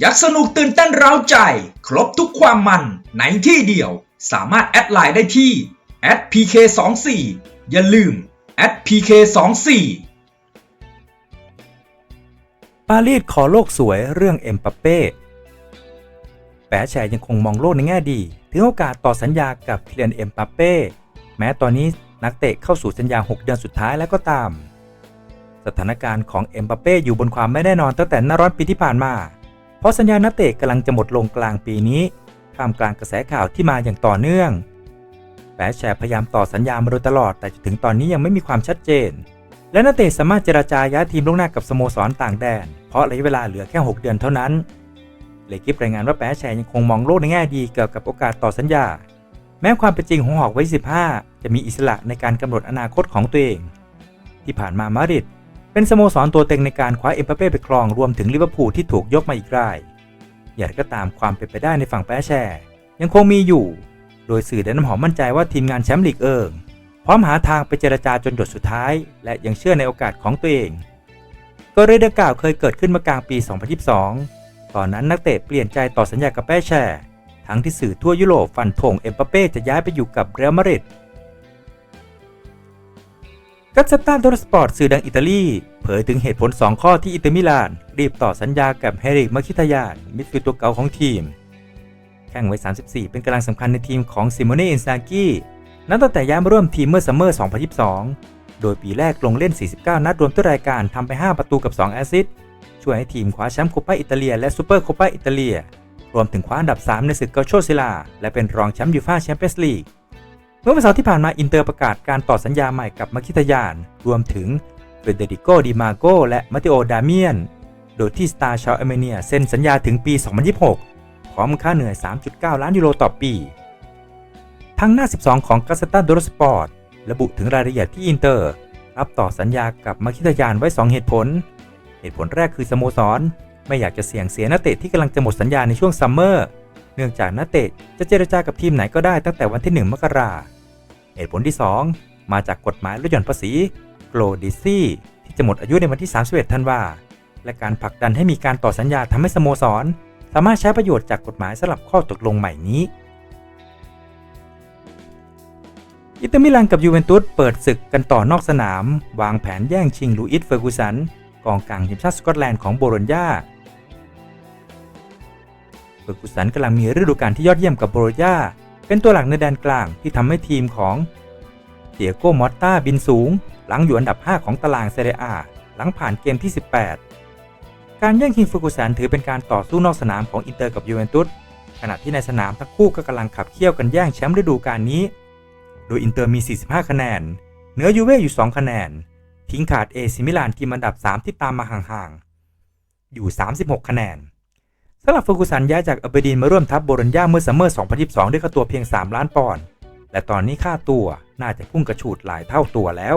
ยักสนุกตื่นเต้นเร้าใจ ครบทุกความมันในที่เดียว สามารถแอดไลน์ได้ที่ @pk24 อย่าลืม @pk24 ปารีสขอโลกสวยเรื่องเอ็มปัปเป้แปะแชร์ยังคงมองโลกในแง่ดี ถึงโอกาสต่อสัญญากับคิเลียนเอ็มปัปเป้แม้ตอนนี้นักเตะเข้าสู่สัญญา 6 เดือนสุดท้ายแล้วก็ตาม สถานการณ์ของเอ็มปัปเป้อยู่บนความไม่แน่นอนตั้งแต่หน้าร้อนปีที่ผ่านมา เพราะสัญญานักเตะกำลังจะหมดลงกลางปีนี้ท่ามกลางกระแสข่าวที่มาอย่างต่อเนื่องแปะแชร์พยายามต่อสัญญามาโดยตลอดแต่จนถึงตอนนี้ยังไม่มีความชัดเจน และนักเตะสามารถเจราจาย้ายทีมล่วงหน้ากับสโมสรต่างแดน เพราะระยะเวลาเหลือแค่ 6 เดือนเท่านั้นเลกิฟรายงานว่าแปะแชร์ยังคงมองโลกในแง่ดีเกี่ยวกับโอกาสต่อสัญญา แม้ความเป็นจริงของหอกไว้ 15 จะมีอิสระในการกำหนดอนาคตของตัวเอง ที่ผ่านมามาริด เป็นสโมสรตัวเต็งในการคว้าเอ็มบัปเป้ไปครองรวมถึงลิเวอร์พูลที่ถูกยกมาอีกราย อย่างไรก็ตามความเป็นไปได้ในฝั่งแปะแชร์ยังคงมีอยู่ โดยสื่อได้น้ำหอมมั่นใจว่าทีมงานแชมป์ลีกเอิงพร้อมหาทางไปเจรจาจนหยดสุดท้าย และยังเชื่อในโอกาสของตัวเองกรณีดังกล่าวเคยเกิดขึ้นเมื่อกลางปี 2022 ตอนนั้นนักเตะเปลี่ยนใจต่อสัญญากับแป้แชร์ทั้งที่สื่อทั่วยุโรปฟันธงเอ็มบัปเป้จะย้ายไปอยู่กับเรอัลมาดริด กัสตาโดรสปอร์ตสื่อดังอิตาลี เผยถึงเหตุผล 2 ข้อที่อิตอร์มิลาน รีบต่อสัญญากับเฮริกมาคิทายานมิดฟิลด์ตัวเก่าของทีม แข่งวัย 34 เป็นกำลังสำคัญในทีมของซิโมเน่อินซากินับตั้งแต่ย้ายมาร่วมทีมเมื่อซัมเมอร์ 2022 โดยปีแรกลงเล่น 49 นัดรวมทุกรายการทำไป 5 ประตูกับ 2 แอสซิสต์ช่วยให้ทีมคว้าแชมป์โคปาอิตาเลียและซูเปอร์โคปาอิตาเลียรวมถึงคว้าอันดับ 3 ในศึกเกาโชซิลา และเป็นรองแชมป์ยูฟ่าแชมเปี้ยนส์ลีก เมื่อวันเสาร์ที่ผ่านมาอินเตอร์ประกาศการต่อสัญญาใหม่กับมาคิทยาน รวมถึงเฟเดริโกดิมาโกและมาติโอดาเมียน โดยที่สตาร์ชาวอาร์เมเนียเซ็นสัญญาถึงปี 2026 พร้อมค่าเหนื่อย 3.9 ล้านยูโรต่อปี ทั้งหน้า 12 ของกาซตาโดรสปอร์ตระบุถึงรายละเอียดที่อินเตอร์รับต่อสัญญากับมาคิทยานไว้ 2 เหตุผล เหตุผลแรกคือสโมสร ไม่อยากจะเสี่ยงเสียนักเตะที่กำลังจะหมดสัญญาในช่วงซัมเมอร์ เนื่องจากนักเตะจะเจรจากับทีมไหนก็ได้ตั้งแต่วันที่ 1 มกรา เหตุผลที่ 2 มาจากกฎหมายลดหย่อนภาษีโกลดิซี่ที่จะหมดอายุในวันที่ 31 ธันวาและการผลักดันให้มีการต่อสัญญาทำให้สโมสร สามารถใช้ประโยชน์จากกฎหมายสลับข้อตกลงใหม่นี้อิตอร์มิลานกับยูเวนตุสเปิดศึกกันต่อนอกสนาม วางแผนแย่งชิงลูอิสเฟอร์กูสันกองกลางทีมชาติสกอตแลนด์ของโบโลญญาเฟอร์กูสันกำลังมีฤดูกาลที่ยอดเยี่ยมกับโบโลญญา เป็นตัวหลักในแดนกลางที่ทำให้ทีมของเตียโกมอตตาบินสูง หลังอยู่อันดับ 5 ของตารางเซเรียอาหลังผ่านเกมที่ 18 การแย่งชิงฟอร์กูสันถือเป็นการต่อสู้นอกสนามของอินเตอร์กับยูเวนตุสขณะที่ในสนามทั้งคู่ก็กำลังขับเคี่ยวกันแย่งแชมป์ฤดูกาลนี้ โดยอินเตอร์มี 45 คะแนน เหนือยูเว่อยู่ 2 คะแนน ทิ้งขาดเอซิมิลานทีมอันดับ 3 ที่ตามมาห่างๆ อยู่ 36 คะแนน สำหรับฟูกุสันย้ายจากอัเบดีนมาร่วมทัพโบรัญญาเมื่อซัมเมอร์ 2022 ด้วยค่าตัวเพียง 3 ล้านปอนด์ และตอนนี้ค่าตัวน่าจะพุ่งกระฉูดหลายเท่าตัวแล้ว